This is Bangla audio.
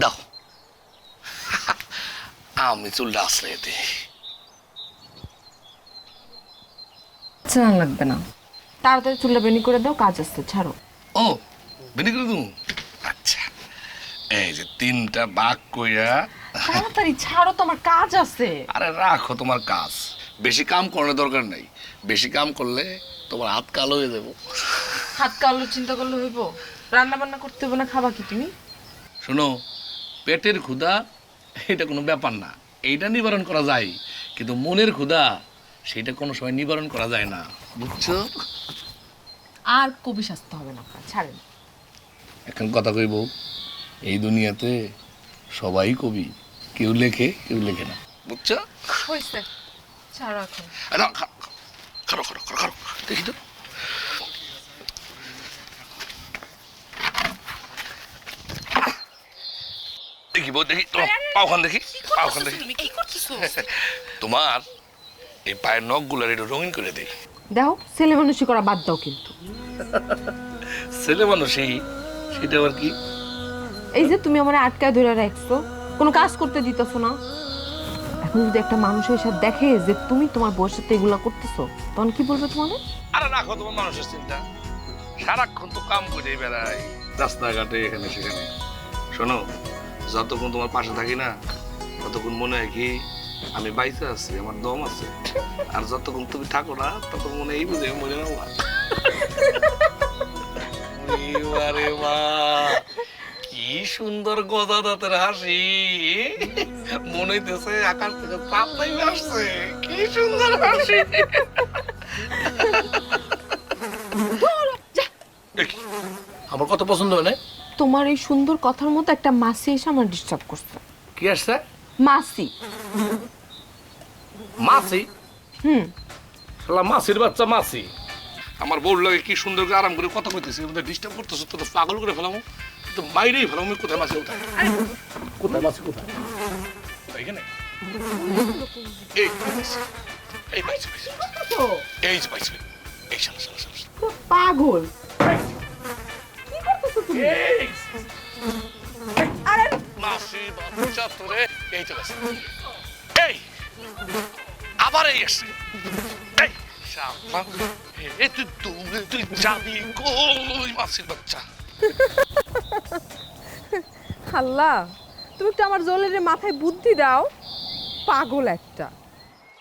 দাও। আমি চুলটা আসলে দিই। চালান লাগবে না। তাড়াতাড়ি চুলটা বেনি করে দাও কাজ আসতে ছাড়ো। ও বেনি করে তুমি আচ্ছা। এই যে তিনটা বাঘ কইরা তাড়াতাড়ি ছাড়ো তো আমার কাজ আছে। আরে রাখো তোমার কাজ। বেশি কাম করার দরকার নাই। বেশি কাম করলে তোমার হাত কালো হয়ে যাব। হাত কালো চিন্তা করলে হইব। রান্না বান্না করতে হবে না খাবা কি তুমি? শোনো পেটের ক্ষুধা এটা কোনো ব্যাপার না। এইটা নিবারণ করা যায় কিন্তু মনের ক্ষুধা সেটা কোনো সময় নিবারণ করা যায় না। বুঝছ? আর কবি শাস্তে হবে না ছাড়েন। এখন কথা কইব এই দুনিয়াতে সবাই কবি কেউ লেখে কেউ লেখে না। বুঝছ? হয়েছে ছাড়ো এখন। আরে না, খা- খারো খারো খারো খারো দেখি তো। দেখি বউ দেখি তোমার পাওখান দেখি পাওখান দেখি। তুমি? কি করতেছো? তোমার এই পায়ের নখগুলোর একটু রঙিন করে দেই। দেখো ছেলে মানুষই করা বাদ দাও কিন্তু। ছেলে মানুষই সেটা আবার কি? এই যে তুমি আমার আটকায় ধরে রাখছো কোনো কাজ করতে দিতেছো না? এখন যদি একটা মানুষের সাথে দেখে যে তুমি তোমার বউয়ের সাথে এগুলো করতেছো তখন কি বলবে তোমাদের আরে রাখো তোমার মানুষের চিন্তা। সারাক্ষণ তো কাম করে বেড়াই রাস্তাঘাটে এখানে সেখানে। শোনো যতক্ষণ তোমার পাশে থাকি না, ততক্ষণ মনে হয় কি আমি বাইসে আছি, আমার দম আছে। আর যতক্ষণ তুমি থাকো না, ততক্ষণ মনে এই বুঝে মনে না কি সুন্দর গজা দাঁতের হাসি। মনে হইতেছে আকাশ থেকে পাতাই আসছে। কি সুন্দর হাসি। আমার কত পছন্দ হয় না? তোমার এই সুন্দর কথার মতো একটা মাসি এসে আমার ডিস্টার্ব করছে। কি আসছে? মাসি। মাসি? হুম। শালা মাসির বাচ্চা মাসি। আমার বউর লাগে কি সুন্দর করে আরাম করে কথা কইতেছি ওদের ডিস্টার্ব করতেছো তো পাগল করে ফেলামো। তো বাইরেই ফেলামো আমি কোথায় মাসি কোথায়? কোথায় মাসি কোথায়? এখানে এই এই পাইছি। এই পাইছি এই শালা শালা শালা। পাগল। এই মাসি আবার এই তুই দৌড়ে তুই যাবি মাসির বাচ্চা আল্লাহ, তুমি একটু আমার জলের মাথায় বুদ্ধি দাও। পাগল একটা।